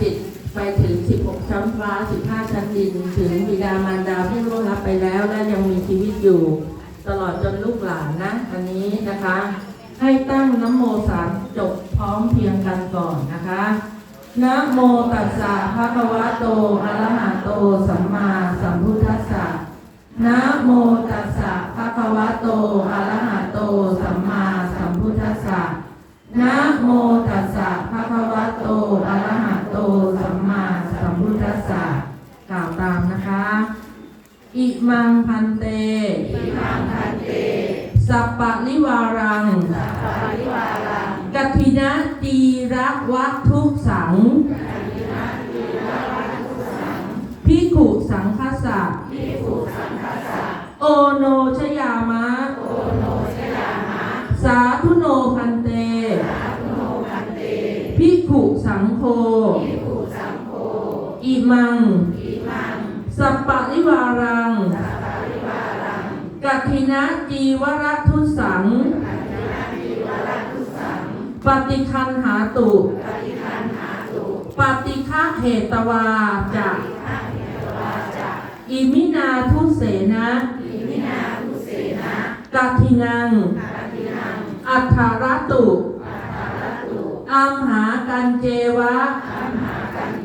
จิตไปถึง 16 ชั้นฟ้า 15 ชั้นดิน ถึงบิดามารดาที่ร่วงรับไปแล้วและยังมีชีวิตอยู่ ตลอดจนลูกหลานนะ อันนี้นะคะ ให้ตั้งน้ำโมสามจบพร้อมเพียงกันก่อนนะคะนะโมตัสสะภะคะวะโตอะระหะโต สัมมาสัมพุทธัสสะนะโมตัสสะภะคะวะโตอะระหะโต สัมมาสัมพุทธัสสะนะโม สัมมาสัมพุทธัสสะกล่าวตามนะคะ อิมังพันเตสัปปะริวารังกัตถินะจีระวัตทุกสังพิขุสังคสะโอโนช มัง สัปปะริวารัง กัตถินะจีวรทุสัง ปฏิคันหาตุ ปฏิฆะเหตวาจะอิมินาทุเสนะกัตถินัง อัฏฐารตุอัมหากันเจวะ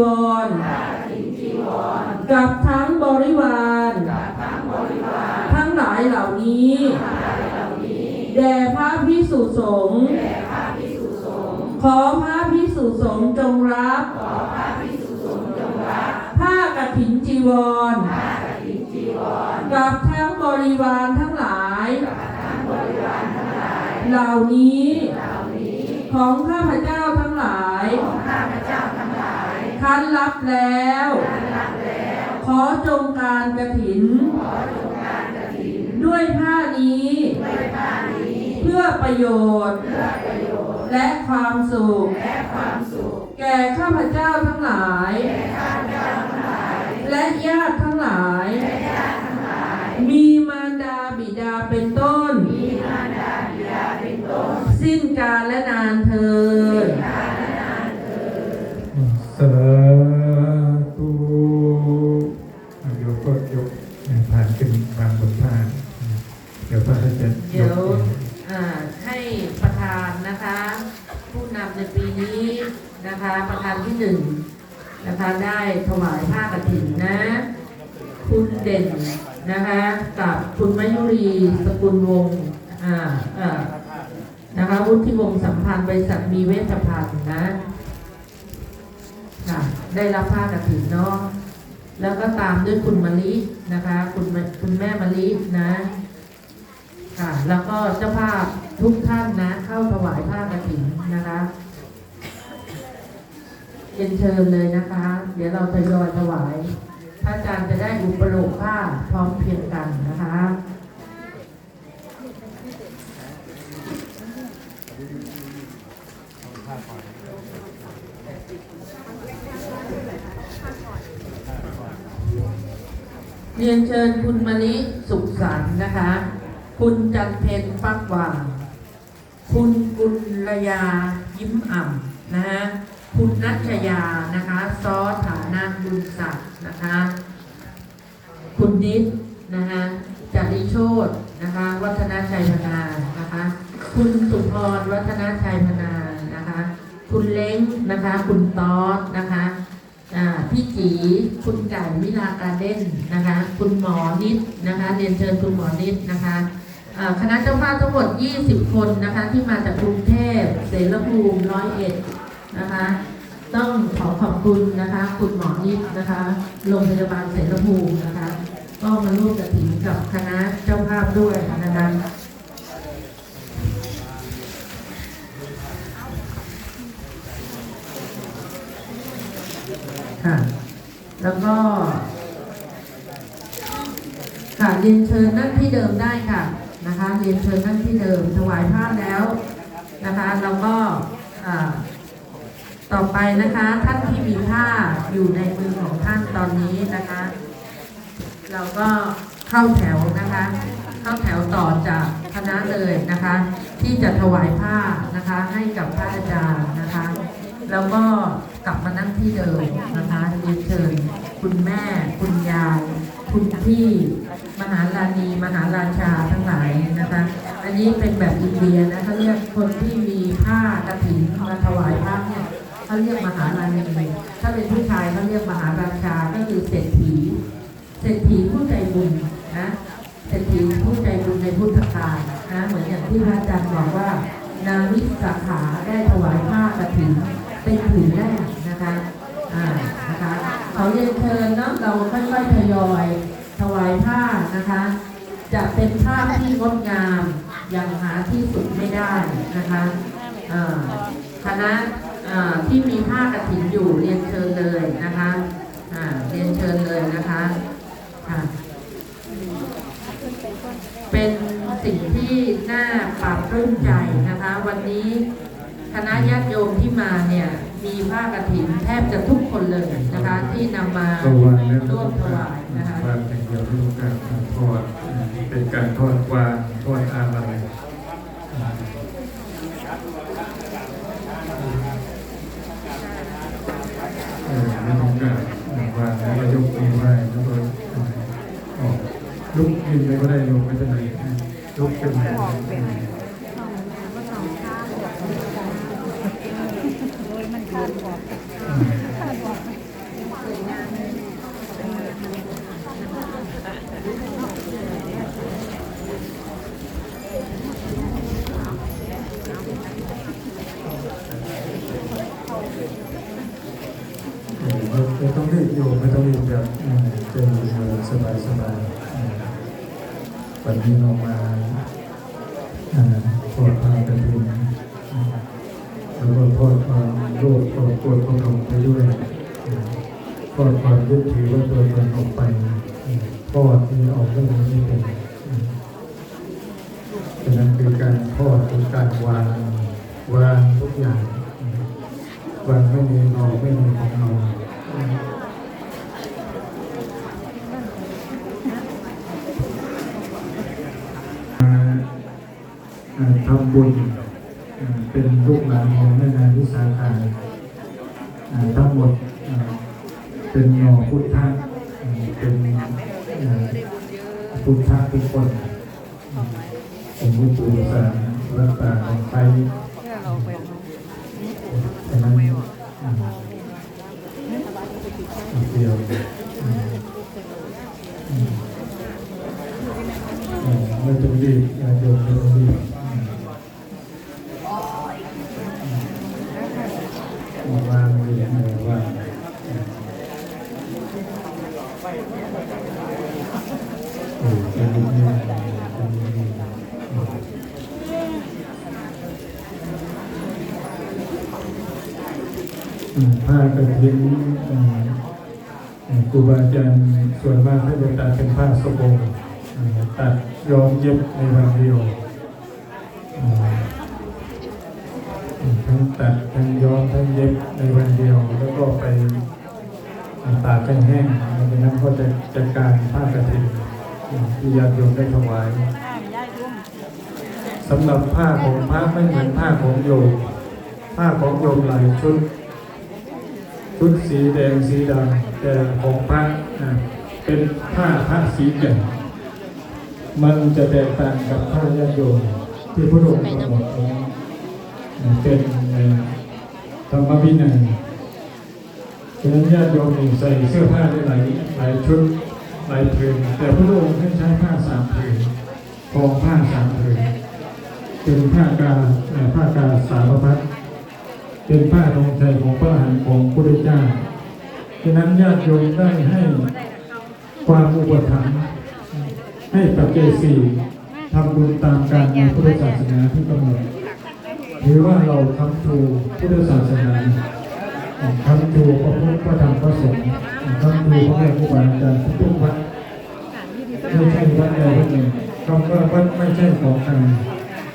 วร กับทั้งบริวาร ทั้งหลายเหล่านี้ แด่พระพิสุสงฆ์ ขอพระพิสุสงฆ์จงรับ ผ้ากฐินจีวร กับทั้งบริวารทั้งหลาย เหล่านี้ของข้าพเจ้าทั้งหลาย คันรับแล้ว ขอจงการกระถิน ด้วยผ้านี้ เพื่อประโยชน์ และความสุข แก่ข้าพเจ้าทั้งหลาย และญาติทั้งหลาย มีมารดาบิดาเป็นต้น สิ้นกาลและนานเทิน สาธุอะเดี๋ยวก็ยกผ่านขึ้นวางบนผ้าเดี๋ยวพระอาจารย์ย เดี๋ย ก วอ่าให้ประธานนะคะ ผู้นำในปีนี้นะคะ ประธานที่หนึ่งนะคะได้ถวายผ้ากฐินนะ คุณเด่นนะคะ กับคุณมยุรีส กุลวงศ์อ่าอ่านะคะวุฒิวงศ์สัมพันธ์บริษัทมีเวชภัณฑ์นะค่ะได้รับผ้ากฐินเนาะแล้วก็ตามด้วยคุณมะลินะคะ คุณแม่คุณแม่มะลินะ ค่ะ แล้วก็เจ้าภาพทุกท่านนะ เข้าถวายผ้ากฐินนะคะเรียนเชิญเลยนะคะ เดี๋ยวเราทยอยถวายพระอาจารย์จะได้อุปโลกผ้าพร้อมเพรียงกันนะคะ เรียนเชิญคุณมณิสุขสันต์นะคะ คุณจันเพนฟักหวางคุณกุลยายิ้มอ่ำนะฮะ คุณนัชยานะคะ ซอฐานะบุญศักดิ์นะคะ คุณนิดนะคะจาริโชตนะคะ วัฒนาชัยพนานะคะ คุณสุพรวัฒนาชัยพนานะคะ คุณเล้งนะคะ คุณตอสนะคะ พี่จีคุณไก่วิลาการเด่นนะคะ คุณหมอนิดนะคะ เรียนเชิญคุณหมอนิดนะคะคณะเจ้าภาพทั้งหมด 20 คนนะคะ ที่มาจากกรุงเทพเสรภูมิร้อยเอ็ดนะคะ ต้องขอขอบคุณนะคะ คุณหมอนิดนะคะโรงพยาบาลเสรภูมินะคะ ก็มาร่วมกระถิ่นกับคณะเจ้าภาพด้วยนะคะ ค่ะ แล้วก็ ค่ะเรียนเชิญนั่งที่เดิมได้ค่ะนะคะเรียนเชิญนั่งที่เดิมถวายผ้าแล้วนะคะแล้วก็อ่าต่อไปนะคะท่านที่มีผ้าอยู่ในมือของท่านตอนนี้นะคะ เราก็เข้าแถวนะคะ เข้าแถวต่อจากคณะเลยนะคะ ที่จะถวายผ้านะคะให้กับพระอาจารย์นะคะ แล้วก็กลับมานั่งที่เดิมนะคะเรียนเชิญคุณแม่ คุณยาย คุณพี่ มหาราณี มหาราชาทั้งหลายนะคะ อันนี้เป็นแบบอินเดียนะเขาเรียกคนที่มีผ้ากฐินมาถวายพระเนี่ยเขาเรียกมหาราณีถ้าเป็นผู้ชายเขาเรียกมหาราชาก็คือเศรษฐี เศรษฐีผู้ใจบุญนะเศรษฐีผู้ใจบุญในพุทธกาลนะเหมือนอย่างที่พระอาจารย์บอกว่า นาวิสาขาได้ถวายผ้ากฐิน เป็นผืนแรกนะคะอ่านะคะเขาเรียนเชิญเนาะเราค่อยๆทยอยถวายผ้านะคะ จะเป็นภาพที่งดงามอย่างหาที่สุดไม่ได้นะคะอ่าคณะอ่าที่มีผ้ากฐินอยู่เรียนเชิญเลยนะคะอ่าเรียนเชิญเลยนะคะค่ะเป็นสิ่งที่น่าปรับปลื้มใจนะคะ วันนี้ คณะญาติโยมที่มาเนี่ยมีผ้ากฐินแทบจะทุกคนเลยนะคะ ที่นำมาก็วางแล้วร่วมถวายนะคะวางอย่างเดียวไม่ต้องการทอดเป็นการทอดวางทอดอะไรเออไม่ต้องการวางแล้วก็ยกมือไหว้แล้วก็ออกลุกยืนเลยก็ได้โยมไม่เป็นไรลุกขึ้นมา ไม่ต้อง รีบโยมไม่ต้องรีบแบบเป็นสบายสบายวันนี้เรามาทอดผ้ากระถิ่นแล้วก็ทอดความโลภความโกรธความหลงไปด้วยทอดความยึดถือว่าตัวตนออกไปทอดที่ออกเรื่องนี้เป็นฉะนั้นคือการทอดคือการวางวางทุกอย่างวางไม่มีเราไม่มีของเรา ทำบุญเป็นลูกหลานของแม่นางวิสาขาอ่าทั้งหมดเป็นหนอพุทธะเป็นพุทธะทุกคนอ่าเป็นผู้ปูสารรักษาของใคร วางเหรียญเลยวางโอ้เป็นลูกนี่เป็นลูกนี่อืมผ้ากระถิ่นครูบาอาจารย์ส่วนมากให้เป็นตัดเป็นผ้าสบงตัดย้อมเย็บในวันเดียว ทั้งตัดทั้งย้อมทั้งเย็บในวันเดียว แล้วก็ไปตากกันแห้งแล้วนั้นก็จะจัดการผ้ากฐินที่ญาติโยมได้ถวายสำหรับผ้าของพระไม่เหมือนผ้าของโยมผ้าของโยมหลายชุด ชุดสีแดงสีดำแต่ของพระอะเป็นผ้าพระสีแดงมันจะแตกต่างกับผ้าญาติโยมที่พระองค์กำหนด เป็นธรรมวินัยฉะนั้นญาติโยมใส่เสื้อผ้าได้หลายหลายชุดหลายผืนแต่พระองค์ให้ใช้ผ้าสามผืนคองผ้าสามผืนเป็นผ้ากาผ้ากาสาวพัดเป็นผ้าธงชัยของพระหันของพระพุทธเจ้าฉะนั้นญาติโยมได้ให้ความอุปถัมภ์ให้ปัจเจกสี่ทำบุญตามการในพุทธศาสนาที่กำหนด ถือว่าเราทำถูพุทธศาสนาทำถูพระพุทธพระธรรมสงฆ์ท่านครูพ่อแม่ครูบาอาจารย์ทุกวัดไม่ใช่วัดใดวัดหนึ่งคำว่าวัดไม่ใช่ของใคร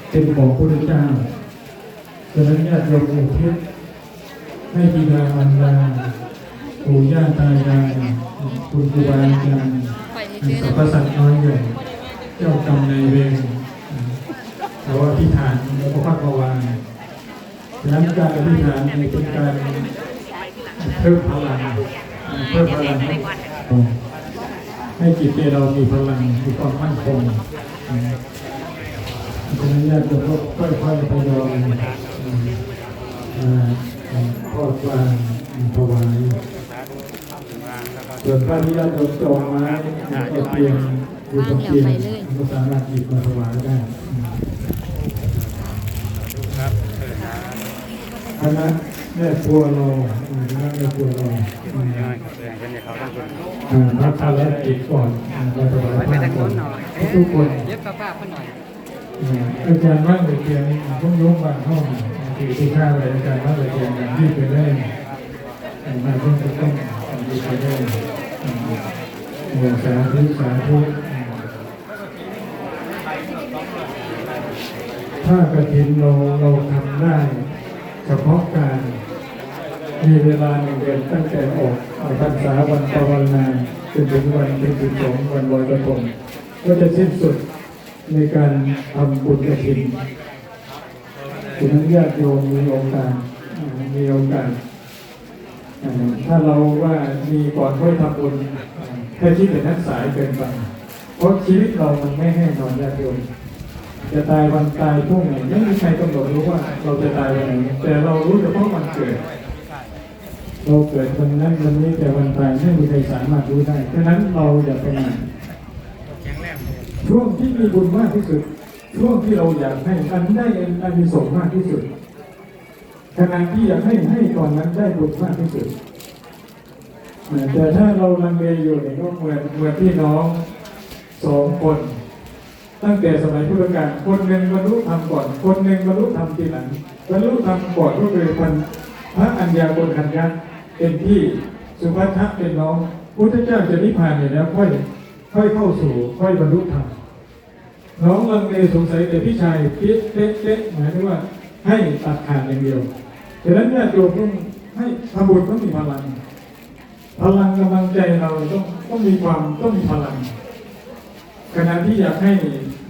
เป็นของพระพุทธเจ้าดังนั้นญาติโยมอุทิศให้บิดามารดาปู่ย่าตายายคุณครูบาอาจารย์สรรพสัตว์น้อยใหญ่เจ้ากรรมนายเวร เราอธิษฐานแล้วก็พักวางดังนั้นการอธิษฐานเป็นการเพิ่มพลังเพิ่มพลังให้จิตใจเรามีพลังมีความมั่นคงดังนั้นญาติโยมก็ค่อยๆทยอยเอ่อเอ่อทอดกลางถวายส่วนพระที่ญาติโยมจองไม้ก็เตรียมอยู่ตรงเตียงก็สามารถหยิบมาถวายได้ คณะแม่ครัวเราคณะแม่ครัวเราอ่ารับภารกิจก่อนอ่าเราถวายผ้าก่อนทุกคนเย็บกระป้าเขาหน่อยอาจารย์ว่างเลยเพียงต้องยกบางห้องคือที่ข้าเลยอาจารย์ว่างเลยเพียงย่างที่ไปได้อ่มาเพิ่งจะต้องที่ไปได้อ่าหัวสาธุสาธุถ้ากระถินเราเราทำได้ เฉพาะการมีเวลาหนึ่งเดือนตั้งแต่ออกออกพรรษาวันภาวนาจนถึงวันเป็นถึงสองวันลอยกระทงก็จะสิ้นสุดในการทำบุญกระถิ่นคุณนั้นญาติโยมมีโอกาสมีโอกาสถ้าเราว่ามีก่อนค่อยทำบุญแค่ที่เป็นนักสายเกินไปเพราะชีวิตเรามันไม่แน่นอนญาติโยม จะตายวันตายพรุ่งไหนไม่มีใครกำหนดรู้ว่าเราจะตายวันไหนแต่เรารู้เฉพาะวันเกิด เราเกิดวันนั้นวันนี้แต่วันตายไม่มีใครสามารถรู้ได้ฉะนั้นเราอย่าไปไหนช่วงที่มีบุญมากที่สุด ช่วงที่เราอยากให้อันได้อันมีสงมากที่สุดขณะที่อยากให้ให้ตอนนั้นได้บุญมากที่สุดแต่ถ้าเราลังเลอยู่เนี่ยก็เหมือนเหมือนพี่น้องสองคน ตั้งแต่สมัยพุทธกาลคนหนึ่งบรรลุธรรมก่อน คนหนึ่งบรรลุธรรมทีหลังบรรลุธรรมก่อนก็คือพันพระอัญญาโกณคัญญาเป็นพี่สุภัททะเป็นน้องพุทธเจ้าจะนิพพานอยู่แล้วค่อยค่อยเข้าสู่ค่อยบรรลุธรรมน้องลังเลสงสัยแต่พี่ชายเป๊ะเป๊ะเป๊ะหมายถึงว่าให้ตัดขาดอย่างเดียวฉะนั้นญาติโยมต้องให้ทำบุญต้องมีพลัง พลังกำลังใจเราต้องต้องมีความต้องมีพลังขณะที่อยากให้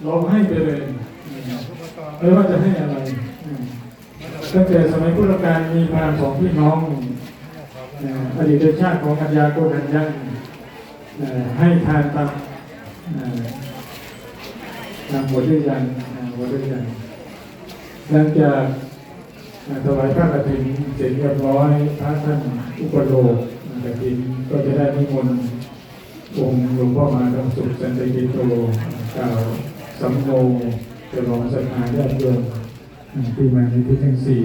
เราให้ไปเลยไม่ว่าจะให้อะไรอืมตั้งแต่สมัยพุทธกาลมีพราหมณ์สองพี่น้องเอ่ออดีตชาติของกัญญาโกนัญญังเอ่อให้ทานตามเอ่อตามบทด้วยยันเอ่อบทด้วยยันหลังจากเอ่อถวายพระกฐินเสร็จเรียบร้อยพระท่านอุปโลกกฐินก็จะได้นิมนต์องค์หลวงพ่อมาดำสุขสันติกิโตกล่าว สำโนจะรองศรัทธาญาติโยมปีใหม่ในที่ทั้งสี่